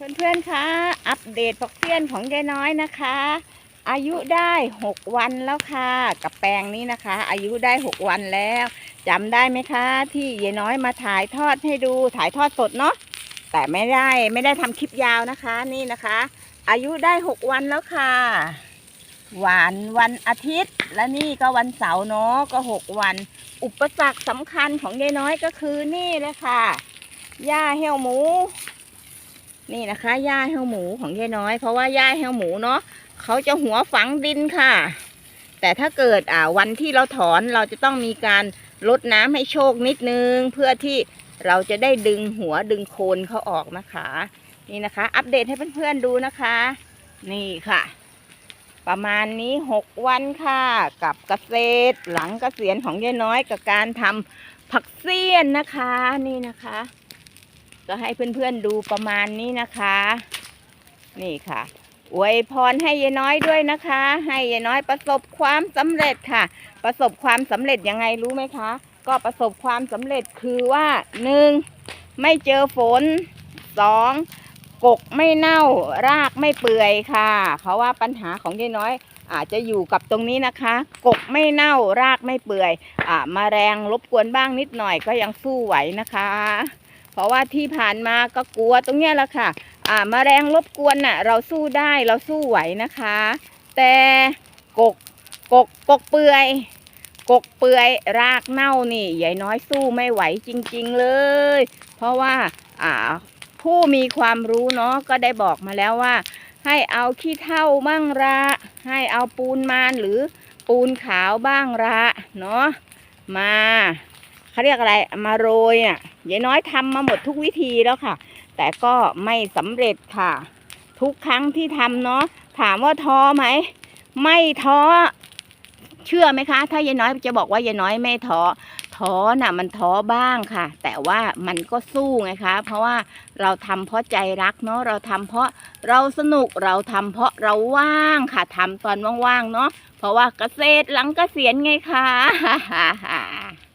เพื่อนๆคะอัปเดตผักเพี้ยนของยายน้อยนะคะ อายุได้หกวันแล้วค่ะ กับแปลงนี้นะคะ อายุได้หกวันแล้วจำได้ไหมคะ ที่ยายน้อยมาถ่ายทอดให้ดูถ่ายทอดสดเนาะแต่ไม่ได้ไม่ได้ทำคลิปยาวนะคะ นี่นะคะ อายุได้หกวันแล้วค่ะ หวานวันอาทิตย์ และนี่ก็วันเสาร์เนาะก็หกวัน อุปสรรคสำคัญของยายน้อยก็คือนี่เลยค่ะหญ้าเหี่ยวหมู นี่นะคะหญ้าเหี่ยวหมูของยายน้อย เพราะว่าหญ้าเหี่ยวหมูเนาะเขาจะหัวฝังดินค่ะ แต่ถ้าเกิดอ่าวันที่เราถอนเราจะต้องมีการลดน้ำให้โชคนิดนึง เพื่อที่เราจะได้ดึงหัวดึงโคนเขาออกนะคะ นี่นะคะ อัปเดตให้เพื่อนๆดูนะคะ นี่ค่ะ ประมาณนี้หกวันค่ะ กับเกษตรหลังเกษียณของยายน้อยกับการทำผักเสี้ยนนะคะ นี่นะคะ ก็ให้เพื่อนๆดูประมาณนี้นะคะ นี่ค่ะอวยพรให้ยายน้อยด้วยนะคะ ให้ยายน้อยประสบความสำเร็จค่ะ ประสบความสำเร็จยังไงรู้ไหมคะ ก็ประสบความสำเร็จคือว่าหนึ่งไม่เจอฝนสองกกไม่เน่ารากไม่เปื่อยค่ะ เพราะว่าปัญหาของยายน้อยอาจจะอยู่กับตรงนี้นะคะ กกไม่เน่ารากไม่เปื่อยอ่ามาแรงรบกวนบ้างนิดหน่อยก็ยังสู้ไหวนะคะ เพราะว่าที่ผ่านมาก็กลัวตรงเนี้ยแหละค่ะ อ่ามาแรงรบกวนน่ะ เราสู้ได้เราสู้ไหวนะคะ แต่กกกกกกเปื่อย กกเปื่อยรากเน่านี่ใหญ่น้อยสู้ไม่ไหวจริง ๆเลย เพราะว่าอ่าผู้มีความรู้เนาะก็ได้บอกมาแล้วว่า ให้เอาขี้เถ้าบ้างละให้เอาปูนมานหรือปูนขาวบ้างละเนาะมา เขาเรียกอะไรมาโรยอะยายน้อยทำมาหมดทุกวิธีแล้วค่ะ แต่ก็ไม่สำเร็จค่ะ ทุกครั้งที่ทำเนาะถามว่าท้อไหมไม่ท้อเชื่อไหมคะ ถ้ายายน้อยจะบอกว่ายายน้อยไม่ท้อท้อน่ะมันท้อบ้างค่ะ แต่ว่ามันก็สู้ไงคะ เพราะว่าเราทำเพราะใจรักเนาะเราทำเพราะเราสนุกเราทำเพราะเราว่างค่ะทำตอนว่างๆเนาะเพราะว่าเกษตรหลังเกษียณไงคะ